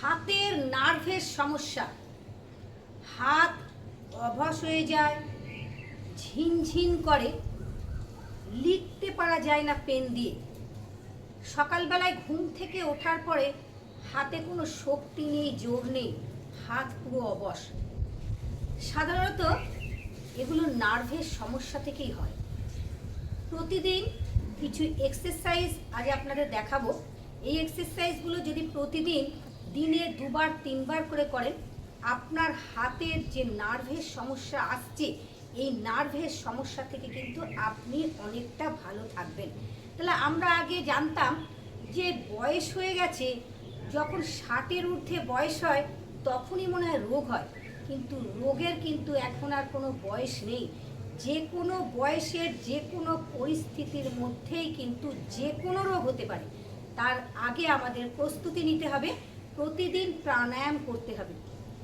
হাতের নার্ভের সমস্যা। হাত অভস হয়ে যায় ঝিনঝিন করে, লিখতে পারা যায় না পেন দিয়ে। সকালবেলায় ঘুম থেকে ওঠার পরে হাতে কোনো শক্তি নেই, জোর নেই, হাত পুরো অবশ। সাধারণত এগুলো নার্ভের সমস্যা থেকেই হয়। প্রতিদিন কিছু এক্সারসাইজ আজ আপনাদের দেখাবো। এই এক্সারসাইজগুলো যদি প্রতিদিন দিনে দুবার, তিনবার করে করেন। আপনার হাতের যে নার্ভের সমস্যা আসছে, এই নার্ভের সমস্যা থেকে কিন্তু আপনি অনেকটা ভালো থাকবেন। তাহলে আমরা আগে জানতাম যে বয়স হয়ে গেছে, যখন ষাটের ঊর্ধ্বে বয়স হয়, তখনই মনে হয় রোগ হয়। কিন্তু রোগের কিন্তু এখন আর কোনো বয়স নেই। যে কোনো বয়সের যে কোনো পরিস্থিতির মধ্যেই কিন্তু যে কোনো রোগ হতে পারে। তার আগে আমাদের প্রস্তুতি নিতে হবে। প্রতিদিন প্রাণায়াম করতে হবে।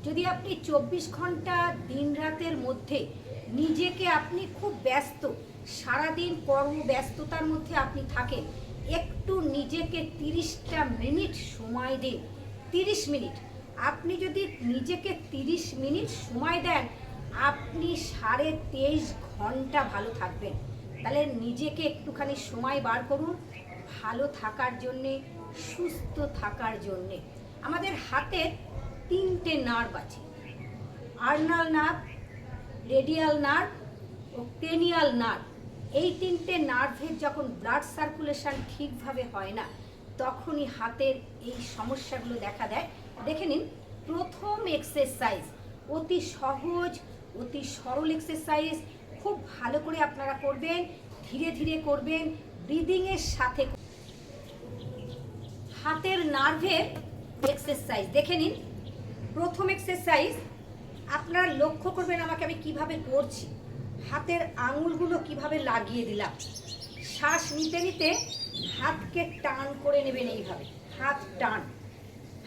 যদি আপনি চব্বিশ ঘণ্টা দিন রাতের মধ্যে নিজেকে আপনি খুব ব্যস্ত, সারাদিন কর্ম ব্যস্ততার মধ্যে আপনি থাকেন, একটু নিজেকে তিরিশটা মিনিট সময় দিন। তিরিশ মিনিট। আপনি যদি নিজেকে তিরিশ মিনিট সময় দেন, আপনি সাড়ে তেইশ ঘণ্টা ভালো থাকবেন। তাহলে নিজেকে একটুখানি সময় বার করুন, ভালো থাকার জন্যে, সুস্থ থাকার জন্যে। আমাদের হাতে তিনটে নার্ভ আছে। আর্নাল নার্ভ, রেডিয়াল নার্ভ ও ক্রেনিয়াল নার্ভ। এই তিনটে নার্ভের যখন ব্লাড সার্কুলেশন ঠিকভাবে হয় না, তখনই হাতের এই সমস্যাগুলো দেখা দেয়। দেখে নিন, প্রথম এক্সারসাইজ অতি সহজ, অতি সরল এক্সারসাইজ খুব ভালো করে আপনারা করবেন, ধীরে ধীরে করবেন ব্রিদিংয়ের সাথে হাতের নার্ভের এক্সারসাইজ দেখে নিন, প্রথম এক্সারসাইজ আপনারা লক্ষ্য করবেন আমাকে আমি কীভাবে করছি। হাতের আঙুলগুলো কীভাবে লাগিয়ে দিলাম। শ্বাস নিতে নিতে হাতকে টান করে নেবেন এইভাবে। হাত টান।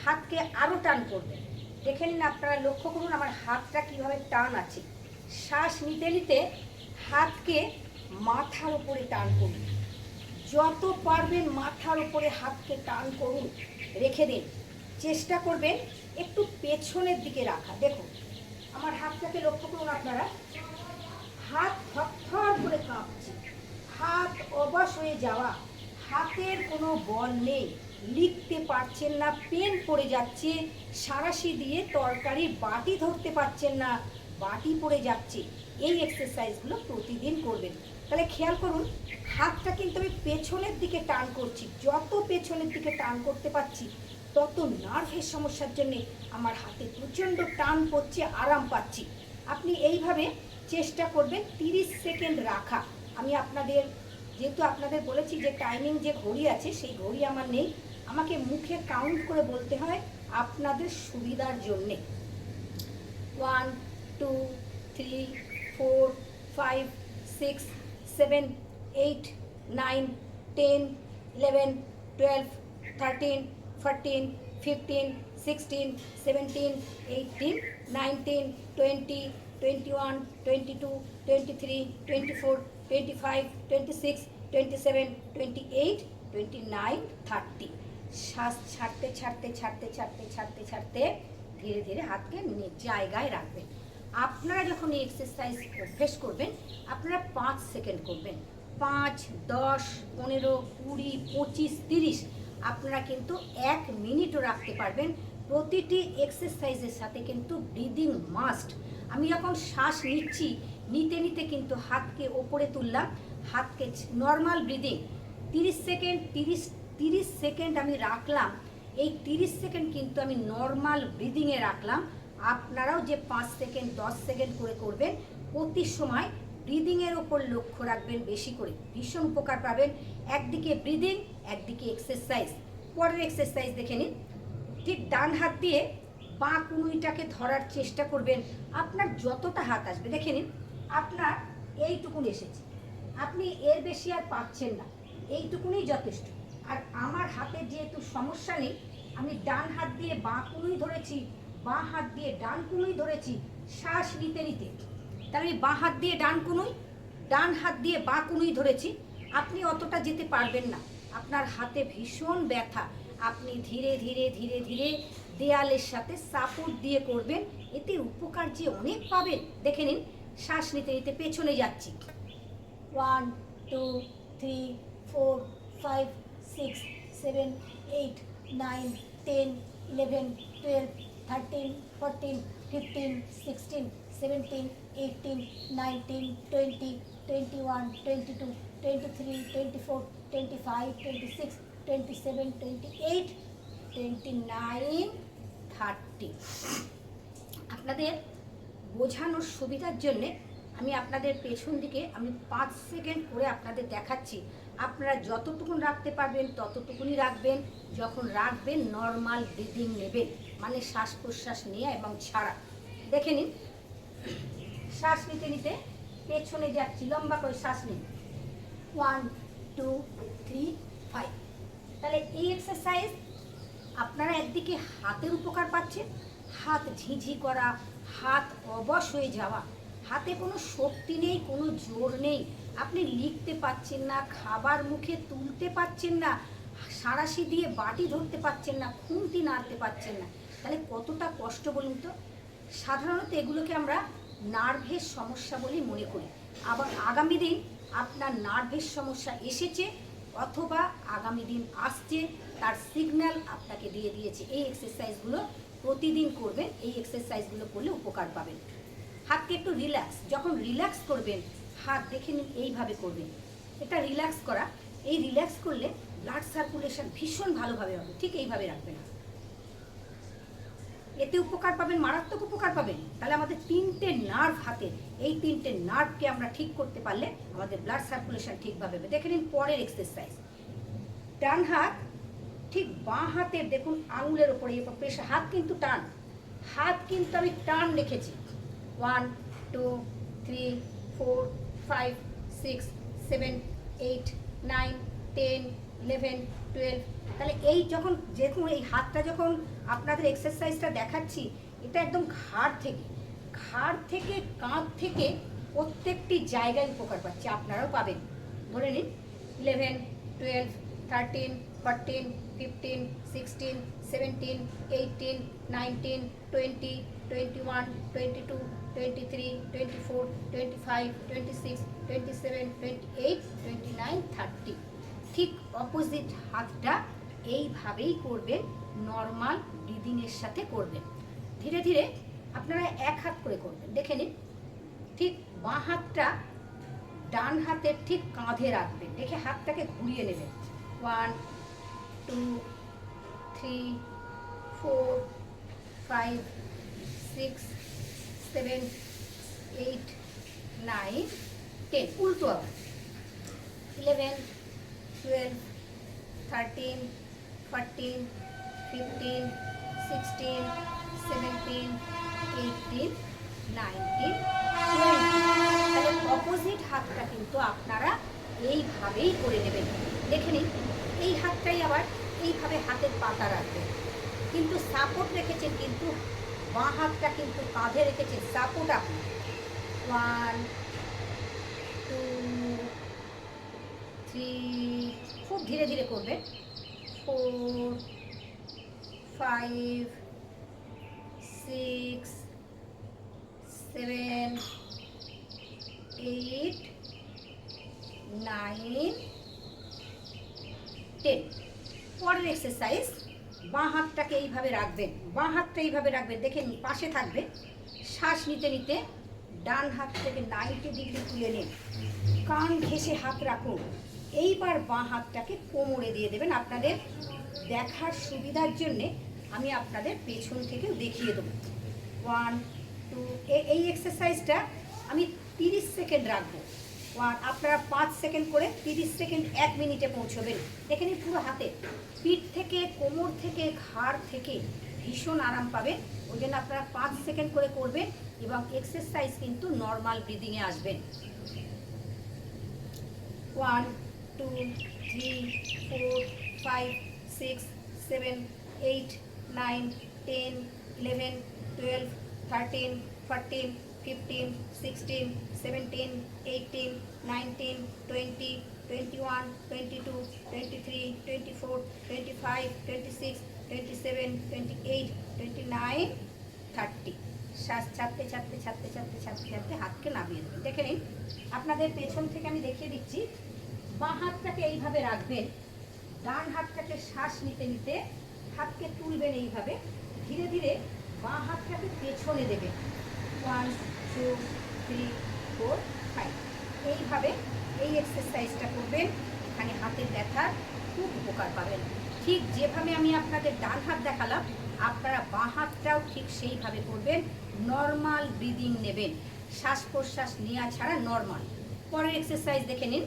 হাতকে আরও টান করবেন। দেখে নিন আপনারা লক্ষ্য করুন আমার হাতটা কীভাবে টান আছে। শ্বাস নিতে নিতে হাতকে মাথার উপরে টান করুন। যত পারবেন মাথার উপরে হাতকে টান করুন। রেখে দিন। চেষ্টা করবেন একটু পেছনের দিকে রাখা। দেখুন, আমার হাতটাকে লক্ষ্য করুন আপনারা। হাত থরথর করে কাঁপছে। হাত অবশ হয়ে যাওয়া। হাতের কোনো বল নেই। লিখতে পারছেন না, পেন পড়ে যাচ্ছে। সারাশি দিয়ে তরকারি বাটি ধরতে পারছেন না, বাটি পড়ে যাচ্ছে। এই এক্সারসাইজগুলো প্রতিদিন করবেন। তাহলে খেয়াল করুন, হাতটা কিন্তু আমি পেছনের দিকে টান করছি। যত পেছনের দিকে টান করতে পারছি তত নার্ভের সমস্যার জন্য আমার হাতে প্রচণ্ড টান পড়ছে, আরাম পাচ্ছি। আপনি এইভাবে চেষ্টা করবেন, তিরিশ সেকেন্ড রাখা। আমি আপনাদের, যেহেতু আপনাদের বলেছি যে টাইমিং যে ঘড়ি আছে, সেই ঘড়ি আমার নেই। আমাকে মুখে কাউন্ট করে বলতে হয় আপনাদের সুবিধার জন্যে। One two three four five six seven eight nine ten eleven twelve thirteen fourteen fifteen sixteen seventeen eighteen nineteen twenty twenty one twenty two twenty three twenty four twenty five twenty six twenty seven twenty eight twenty nine thirty শ্বাস ছাড়তে ছাড়তে ছাড়তে ছাড়তে ছাড়তে ছাড়তে ধীরে ধীরে হাতকে জায়গায় রাখবেন। আপনারা যখন এই এক্সারসাইজ অভ্যেস করবেন, আপনারা পাঁচ সেকেন্ড করবেন। পাঁচ, দশ, পনেরো, কুড়ি, পঁচিশ, তিরিশ আপনারা কিন্তু এক মিনিটও রাখতে পারবেন। প্রতিটি এক্সারসাইজের সাথে কিন্তু ব্রিদিং মাস্ট আমি যখন শ্বাস নিচ্ছি, নিতে নিতে কিন্তু হাতকে ওপরে তুললাম। হাতকে নর্মাল ব্রিদিং তিরিশ সেকেন্ড, তিরিশ তিরিশ সেকেন্ড আমি রাখলাম। এই তিরিশ সেকেন্ড কিন্তু আমি নর্মাল ব্রিদিংয়ে রাখলাম। আপনারাও যে পাঁচ সেকেন্ড, দশ সেকেন্ড করে করবেন, প্রতি সময় ব্রিদিংয়ের ওপর লক্ষ্য রাখবেন বেশি করে। ভীষণ উপকার পাবেন। একদিকে ব্রিদিং, একদিকে এক্সারসাইজ পরের এক্সারসাইজ দেখে নিন। ঠিক ডান হাত দিয়ে বাঁ কুনুইটাকে ধরার চেষ্টা করবেন। আপনার যতটা হাত আসবে, দেখে নিন। আপনার এইটুকুন এসেছে। আপনি এর বেশি আর পাচ্ছেন না। এইটুকুনই যথেষ্ট। আর আমার হাতের যেহেতু সমস্যা নেই, আমি ডান হাত দিয়ে বাঁ কুনুই ধরেছি, বাঁ হাত দিয়ে ডান কুনুই ধরেছি, শ্বাস নিতে নিতে। তাহলে আমি বাঁ হাত দিয়ে ডান কুনুই, ডান হাত দিয়ে বাঁ কুনুই ধরেছি। আপনি অতটা যেতে পারবেন না। আপনার হাতে ভীষণ ব্যথা। আপনি ধীরে ধীরে ধীরে ধীরে দেয়ালের সাথে সাপোর্ট দিয়ে করবেন। এতে উপকার যে অনেক পাবেন। দেখে নিন, শ্বাস নিতে নিতে পেছনে যাচ্ছি। One, two, three, four, five, six, seven, eight, nine, ten, eleven, twelve, thirteen, fourteen, fifteen, sixteen seventeen eighteen nineteen twenty twenty one twenty two twenty three twenty four twenty five twenty six twenty seven twenty eight twenty nine thirty আপনাদের বোঝানোর সুবিধার জন্যে আমি আপনাদের পেছন দিকে আমি পাঁচ সেকেন্ড করে আপনাদের দেখাচ্ছি। আপনারা যতটুকুন রাখতে পারবেন ততটুকুনি রাখবেন। যখন রাখবেন নর্মাল ব্রিদিং নেবেন। মানে শ্বাস প্রশ্বাস নেওয়া এবং ছাড়া। দেখে নিন শ্বাস নিতে নিতে পেছনে যাচ্ছি, লম্বা করে শ্বাস নিন ওয়ান টু থ্রি ফাইভ তাহলে এই এক্সারসাইজ আপনারা একদিকে হাতের উপকার পাচ্ছেন, হাত ঝিঝি করা, হাত অবশ হয়ে যাওয়া। হাতে কোনো শক্তি নেই, কোনো জোর নেই। আপনি লিখতে পাচ্ছেন না, খাবার মুখে তুলতে পাচ্ছেন না সাঁড়াশি দিয়ে বাটি ধরতে পাচ্ছেন না, খুন্তি নাড়তে পাচ্ছেন না। তাহলে কতটা কষ্ট বলুন তো? সাধারণত এগুলোকে আমরা নার্ভের সমস্যা বলেই মনে করি। আবার আগামী দিন আপনার নার্ভের সমস্যা এসেছে অথবা আগামী দিন আসছে, তার সিগন্যাল আপনাকে দিয়ে দিয়েছে। এই এক্সারসাইজগুলো প্রতিদিন করবেন, এই এক্সারসাইজগুলো করলে উপকার পাবেন। হাতকে একটু রিল্যাক্স যখন রিল্যাক্স করবেন, হাত দেখে নিন এইভাবে করবেন। এটা রিল্যাক্স করা, এই রিল্যাক্স করলে ব্লাড সার্কুলেশন ভীষণ ভালোভাবে হবে, ঠিক এইভাবে রাখবেন। এতে উপকার পাবেন, মারাত্মক উপকার পাবেন। তাহলে আমাদের তিনটে নার্ভ হাতে, এই তিনটে নার্ভকে আমরা ঠিক করতে পারলে আমাদের ব্লাড সার্কুলেশন ঠিকভাবে হবে। দেখে নিন পরের এক্সারসাইজ ডান হাত, ঠিক বাঁ হাতের দেখুন আঙুলের ওপরে প্রেশার হাত কিন্তু টান। হাত কিন্তু আমি টান রেখেছি। One two three four five six seven eight nine ten eleven twelve তাহলে এই যখন যেরকম এই হাতটা যখন আপনাদের এক্সারসাইজটা দেখাচ্ছি, এটা একদম ঘাড় থেকে ঘাড় থেকে কাঁধ থেকে প্রত্যেকটি জায়গায় উপকার পাচ্ছে, আপনারাও পাবেন। ধরে নিন eleven twelve thirteen fourteen fifteen sixteen seventeen eighteen nineteen twenty twenty one twenty two twenty three twenty four twenty five twenty six twenty seven twenty eight twenty nine thirty ঠিক অপোজিট হাতটা এইভাবেই করবেন নর্মাল ব্রিদিংয়ের সাথে করবেন। ধীরে ধীরে আপনারা এক হাত করে করবেন। দেখে নিন, ঠিক বাঁ হাতটা ডান হাতের ঠিক কাঁধে রাখবেন। দেখে হাতটাকে ঘুরিয়ে নেবেন। One two three four five six seven eight nine ten উল্টো আবার। Eleven thirteen fourteen fifteen sixteen seventeen eighteen nineteen তাহলে অপোজিট হাতটা কিন্তু আপনারা এইভাবেই করে নেবেন। দেখে নিন, এই হাতটাই আবার এইভাবে হাতের পাতা রাখবেন। কিন্তু সাপোর্ট রেখেছেন কিন্তু, বাঁ হাতটা কিন্তু কাঁধে রেখেছেন। সাপোর্ট আপনি। ওয়ান থ্রি খুব ধীরে ধীরে করবে। Four five six seven eight nine ten পরের এক্সারসাইজ বাঁ হাতটাকে এইভাবে রাখবেন, বাঁ হাতটা এইভাবে রাখবেন, দেখে নিন, পাশে থাকবে। শ্বাস নিতে নিতে ডান হাত থেকে নাইনটি ডিগ্রি তুলে নিন। কান ঘেঁষে হাত রাখুন। এইবার বাঁ হাতটাকে কোমরে দিয়ে দেবেন। আপনাদের দেখার সুবিধার জন্যে আমি আপনাদের পেছন থেকেও দেখিয়ে দেবো। ওয়ান টু এই এক্সারসাইজটা আমি তিরিশ সেকেন্ড রাখব। ওয়ান আপনারা পাঁচ সেকেন্ড করে তিরিশ সেকেন্ড এক মিনিটে পৌঁছবেন। এখানে পুরো হাতে পিঠ থেকে কোমর থেকে ঘাড় থেকে ভীষণ আরাম পাবেন। ওই জন্য আপনারা পাঁচ সেকেন্ড করে করবেন এবং এক্সারসাইজ কিন্তু নর্মাল ব্রিদিংয়ে আসবেন। One two three four five six seven eight nine ten eleven twelve thirteen fourteen fifteen sixteen seventeen eighteen nineteen twenty twenty one twenty two twenty three twenty four twenty five twenty six twenty seven twenty eight twenty nine thirty শ্বাস ছাড়তে ছাড়তে ছাড়তে ছাড়তে ছাড়তে ছাড়তে হাতকে নামিয়ে দেবেন দেখে নিন আপনাদের পেছন থেকে আমি দেখিয়ে দিচ্ছি বাঁ হাতটাকে এইভাবে রাখবেন। ডান হাতটাকে শ্বাস নিতে নিতে হাতকে তুলবেন এইভাবে। ধীরে ধীরে বাঁ হাতটাকে পেছনে দেবেন। One, two, three, four, five. এইভাবে এই এক্সারসাইজটা করবেন। এখানে হাতের ব্যথার খুব উপকার পাবেন। ঠিক যেভাবে আমি আপনাদের ডান হাত দেখালাম, আপনারা বাঁ হাতটাও ঠিক সেইভাবে করবেন। নর্মাল ব্রিদিং নেবেন। শ্বাস প্রশ্বাস নেওয়া ছাড়া নর্মাল পরের এক্সারসাইজ দেখে নিন।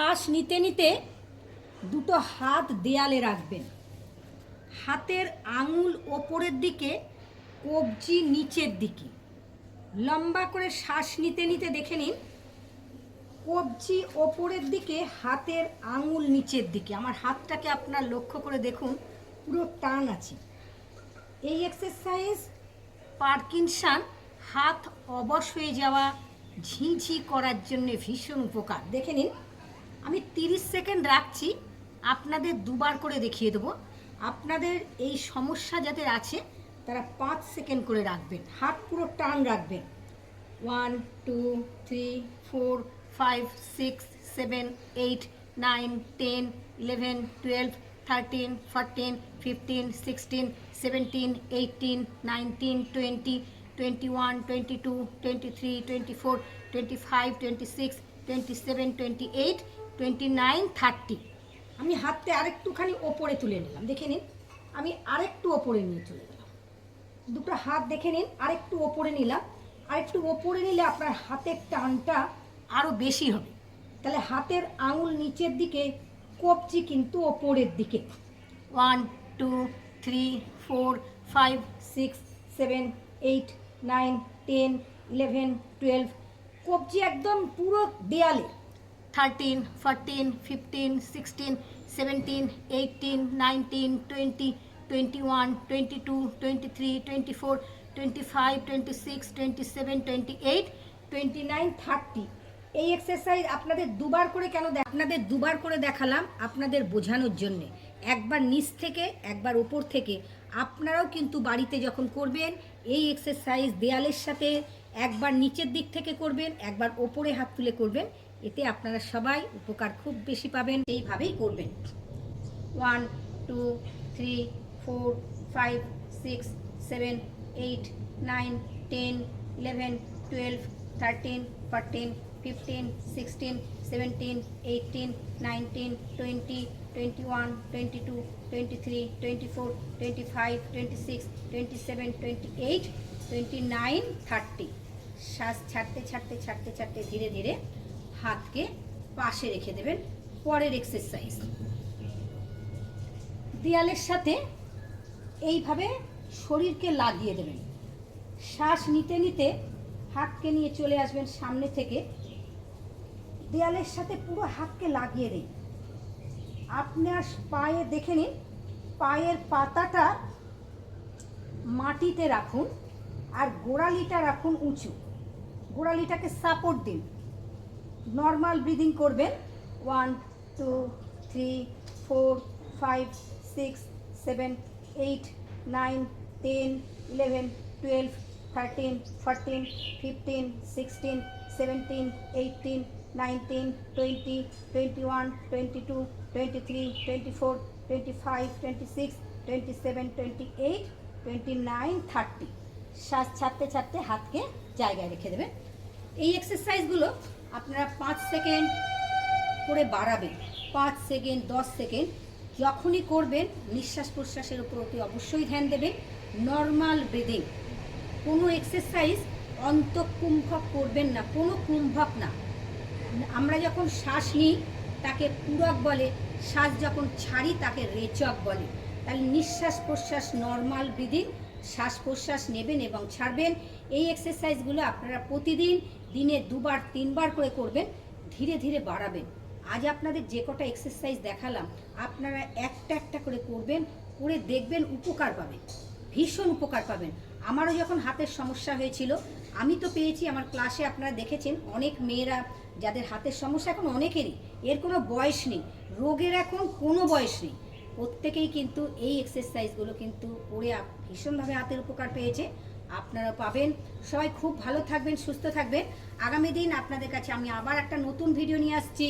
শ্বাস নিতে নিতে দুটো হাত দেয়ালে রাখবেন। হাতের আঙুল ওপরের দিকে, কবজি নিচের দিকে। লম্বা করে শ্বাস নিতে নিতে দেখে নিন। কবজি ওপরের দিকে, হাতের আঙুল নিচের দিকে। আমার হাতটাকে আপনার লক্ষ্য করে দেখুন, পুরো টান আছে। এই এক্সারসাইজ পার্কিনসান, হাত অবশ হয়ে যাওয়া, ঝিঝি করার জন্য ভীষণ উপকার। দেখে নিন। আমি তিরিশ সেকেন্ড রাখছি, আপনাদের দুবার করে দেখিয়ে দেবো। আপনাদের এই সমস্যা যাদের আছে, তারা পাঁচ সেকেন্ড করে রাখবেন। হাত পুরো টান রাখবেন। One, two, three, four, five, six, seven, eight, nine, ten, eleven, twelve, thirteen, fourteen, fifteen, sixteen, seventeen, eighteen, nineteen, twenty twenty one, twenty two, twenty three, twenty four, twenty five, twenty six, twenty seven, twenty eight twenty nine thirty আমি হাতটা আরেকটুখানি ওপরে তুলে নিলাম দেখে নিন। আমি আরেকটু ওপরে নিয়ে চলে গেলাম। দুটো হাত দেখে নিন আরেকটু ওপরে নিলাম। আরেকটু ওপরে নিলে আপনার হাতের টানটা আরও বেশি হবে। তাহলে হাতের আঙুল নিচের দিকে কবজি কিন্তু ওপরের দিকে। One two three four five six seven eight nine ten eleven twelve কবজি একদম পুরো দেয়ালে। Thirteen fourteen fifteen sixteen seventeen eighteen nineteen twenty twenty one twenty two twenty three twenty four twenty five twenty six twenty seven twenty eight twenty nine thirty এই exercise আপনাদের দুবার করে কেন আপনাদের দুবার করে দেখালাম আপনাদের বোঝানোর জন্যে। একবার নিচ থেকে, একবার ওপর থেকে। আপনারাও কিন্তু বাড়িতে যখন করবেন, এই এক্সারসাইজ দেয়ালের সাথে একবার নিচের দিক থেকে করবেন, একবার ওপরে হাত তুলে করবেন এতে আপনারা সবাই উপকার খুব বেশি পাবেন। এইভাবেই করবেন। One two three four five six seven eight nine ten eleven twelve thirteen fourteen fifteen sixteen seventeen eighteen nineteen twenty twenty one twenty two twenty three twenty four twenty five twenty six twenty seven twenty eight twenty nine thirty শ্বাস ছাড়তে ছাড়তে ছাড়তে ছাড়তে, ধীরে ধীরে হাতকে পাশে রেখে দেবেন পরের এক্সারসাইজ দেয়ালের সাথে এইভাবে শরীরকে লাগিয়ে দেবেন। শ্বাস নিতে নিতে হাতকে নিয়ে চলে আসবেন সামনে থেকে। দেয়ালের সাথে পুরো হাতকে লাগিয়ে দিন। আপনার পায়ে দেখে নিন, পায়ের পাতাটা মাটিতে রাখুন আর গোড়ালিটা রাখুন উঁচু। গোড়ালিটাকে সাপোর্ট দিন। নর্মাল ব্রিদিং করবেন। One two three four five six seven eight nine ten eleven twelve thirteen fourteen fifteen sixteen seventeen eighteen nineteen twenty twenty one twenty two twenty three twenty four twenty five twenty six twenty seven twenty eight twenty nine thirty শ্বাস ছাড়তে ছাড়তে হাতকে জায়গায় রেখে দেবেন। এই এক্সারসাইজগুলো আপনারা পাঁচ সেকেন্ড করে বাড়াবেন। পাঁচ সেকেন্ড, দশ সেকেন্ড, যখনই করবেন, নিঃশ্বাস প্রশ্বাসের উপর অতি অবশ্যই ধ্যান দেবেন। নর্মাল ব্রিদিং, কোনো এক্সারসাইজ অন্তকুম্ভক করবেন না, কোনো কুম্ভক না। আমরা যখন শ্বাস নিই, তাকে পূরক বলে, শ্বাস যখন ছাড়ি, তাকে রেচক বলে। তাহলে নিঃশ্বাস প্রশ্বাস, নর্মাল ব্রিদিং, শ্বাস প্রশ্বাস নেবেন এবং ছাড়বেন। এই এক্সারসাইজগুলো আপনারা প্রতিদিন দিনে দুবার, তিনবার করে করবেন, ধীরে ধীরে বাড়াবেন। আজ আপনাদের যে কটা এক্সারসাইজ দেখালাম, আপনারা একটা একটা করে করবেন, করে দেখবেন উপকার পাবেন, ভীষণ উপকার পাবেন। আমারও যখন হাতের সমস্যা হয়েছিল, আমি তো পেয়েছি, আমার ক্লাসে আপনারা দেখেছেন, অনেক মেয়েরা যাদের হাতের সমস্যা এখন অনেকেরই, এর কোনো বয়স নেই, রোগের এখন কোনো বয়স নেই। প্রত্যেকেই কিন্তু এই এক্সারসাইজগুলো কিন্তু করে ভীষণভাবে হাতের উপকার পেয়েছে। আপনারা পাবেন। সবাই খুব ভালো থাকবেন, সুস্থ থাকবেন। আগামী দিন আপনাদের কাছে আমি আবার একটা নতুন ভিডিও নিয়ে আসছি।